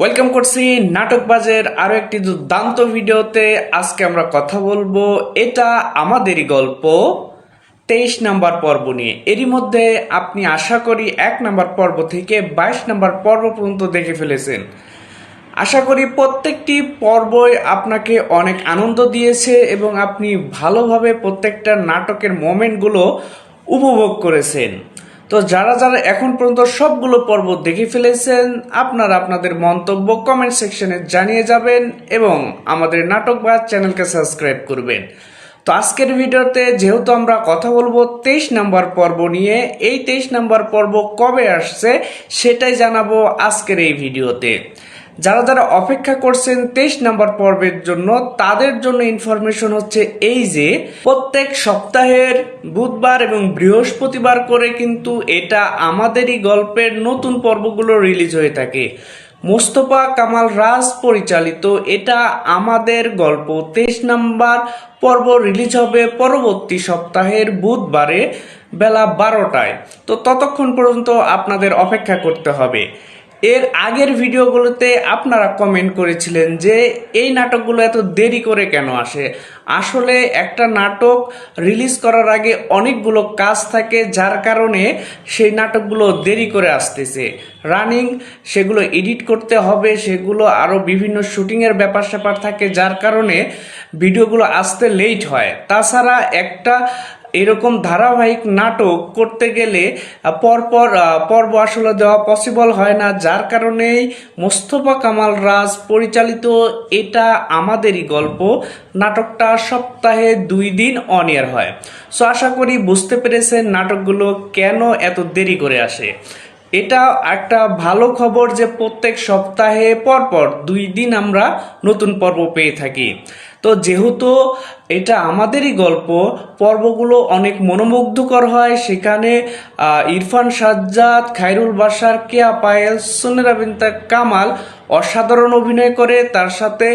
Welcome করছি নাটকবাজের আরও একটি দুর্দান্ত ভিডিওতে। আজকে আমরা কথা বলব এটা আমাদেরই গল্প, তেইশ নাম্বার পর্ব নিয়ে। এরই মধ্যে আপনি আশা করি এক নাম্বার পর্ব থেকে বাইশ নাম্বার পর্ব পর্যন্ত দেখে ফেলেছেন। আশা করি প্রত্যেকটি পর্বই আপনাকে অনেক আনন্দ দিয়েছে এবং আপনি ভালোভাবে প্রত্যেকটা নাটকের মোমেন্টগুলো উপভোগ করেছেন। তো যারা যারা এখন পর্যন্ত সবগুলো পর্ব দেখে ফেলেছেন, আপনারা আপনাদের মন্তব্য কমেন্ট সেকশনে জানিয়ে যাবেন এবং আমাদের নাটক বা চ্যানেলকে সাবস্ক্রাইব করবেন। তো আজকের ভিডিওতে যেহেতু আমরা কথা বলব তেইশ নাম্বার পর্ব নিয়ে, এই তেইশ নাম্বার পর্ব কবে আসছে সেটাই জানাব আজকের এই ভিডিওতে। যারা যারা অপেক্ষা করছেন তেইশ নাম্বার পর্বের জন্য, তাদের জন্য ইনফরমেশন হচ্ছে এই যে, প্রত্যেক সপ্তাহের বুধবার এবং বৃহস্পতিবার করে কিন্তু এটা আমাদেরই গল্পের নতুন পর্বগুলো রিলিজ হয়ে থাকে। মোস্তফা কামাল রাজ পরিচালিত, এটা আমাদের গল্প। তেইশ নাম্বার পর্ব রিলিজ হবে পরবর্তী সপ্তাহের বুধবারে বেলা বারোটায়। তো ততক্ষণ পর্যন্ত আপনাদের অপেক্ষা করতে হবে। এর আগের ভিডিওগুলোতে আপনারা কমেন্ট করেছিলেন যে এই নাটকগুলো এত দেরি করে কেন আসে? আসলে একটা নাটক রিলিজ করার আগে অনেকগুলো কাজ থাকে, যার কারণে সেই নাটকগুলো দেরি করে আসতেছে। রানিং সেগুলো এডিট করতে হবে, সেগুলো আরও বিভিন্ন শুটিংয়ের ব্যাপার স্যাপার থাকে, যার কারণে ভিডিওগুলো আসতে লেট হয়। তাছাড়া একটা এরকম ধারাবাহিক নাটক করতে গেলে পরপর পর্ব আসলে দেওয়া পসিবল হয় না। যার কারণেই মোস্তফা কামাল রাজ পরিচালিত এটা আমাদেরই গল্প। নাটকটা সপ্তাহে দুই দিন অন এয়ার হয়। সো আশা করি বুঝতে পেরেছেন নাটকগুলো কেন এত দেরি করে আসে। এটা একটা ভালো খবর যে প্রত্যেক সপ্তাহে পরপর দুই দিন আমরা নতুন পর্ব পেয়ে থাকি। তো যেহেতু এটা আমাদেরই গল্প, পর্বগুলো অনেক মনোমুগ্ধকর হয়। সেখানে ইরফান সাজ্জাদ, খায়রুল বাসার কেয়া পায়েল, সুনেরা বিনতা কামাল অসাধারণ অভিনয় করে। তার সাথে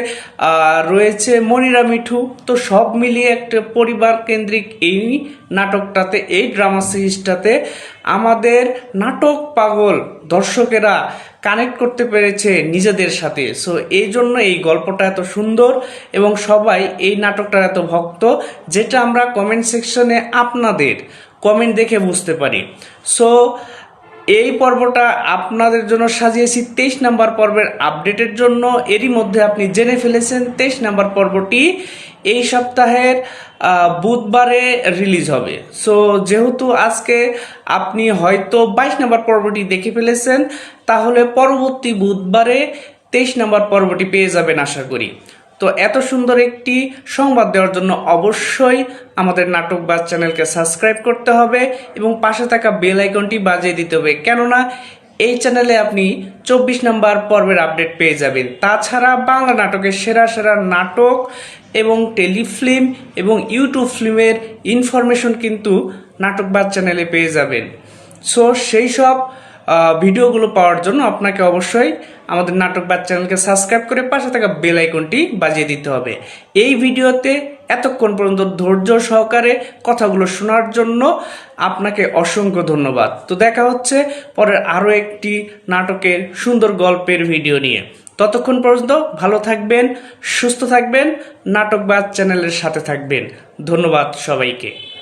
রয়েছে মনিরা মিঠু। তো সব মিলিয়ে একটা পরিবার কেন্দ্রিক এই নাটকটাতে, এই ড্রামা সিরিজটাতে আমাদের নাটক পাগল দর্শকেরা কানেক্ট করতে পেরেছে নিজেদের সাথে। সো এই জন্য এই গল্পটা এত সুন্দর এবং সবাই এই নাটকটার এত ভক্ত, যেটা আমরা কমেন্ট সেকশনে আপনাদের কমেন্ট দেখে বুঝতে পারি। সো এই পর্বটা আপনাদের জন্য সাজিয়েছি তেইশ নাম্বার পর্বের আপডেটের জন্য। এরই মধ্যে আপনি জেনে ফেলেছেন তেইশ নাম্বার পর্বটি এই সপ্তাহের বুধবারে রিলিজ হবে। সো, যেহেতু আজকে আপনি হয়তো বাইশ নাম্বার পর্বটি দেখে ফেলেছেন, তাহলে পরবর্তী বুধবারে তেইশ নাম্বার পর্বটি পেয়ে যাবেন আশা করি। তো এত সুন্দর একটি সংবাদ দেওয়ার জন্য অবশ্যই আমাদের নাটক বাজ চ্যানেলকে সাবস্ক্রাইব করতে হবে এবং পাশে থাকা বেল আইকনটি বাজিয়ে দিতে হবে। কেননা এই চ্যানেলে আপনি চব্বিশ নম্বর পর্বের আপডেট পেয়ে যাবেন। তাছাড়া বাংলা নাটকের সেরা সেরা নাটক এবং টেলিফিল্ম এবং ইউটিউব ফিল্মের ইনফরমেশন কিন্তু নাটকবাজ চ্যানেলে পেয়ে যাবেন। সো সেই সব ভিডিওগুলো পাওয়ার জন্য আপনাকে অবশ্যই আমাদের নাটক বাদ চ্যানেলকে সাবস্ক্রাইব করে পাশে থাকা বেল আইকনটি বাজিয়ে দিতে হবে। এই ভিডিওতে এতক্ষণ পর্যন্ত ধৈর্য সহকারে কথাগুলো শোনার জন্য আপনাকে অসংখ্য ধন্যবাদ। তো দেখা হচ্ছে পরের আরও একটি নাটকের সুন্দর গল্পের ভিডিও নিয়ে। ততক্ষণ পর্যন্ত ভালো থাকবেন, সুস্থ থাকবেন, নাটক নাটকবাদ চ্যানেলের সাথে থাকবেন। ধন্যবাদ সবাইকে।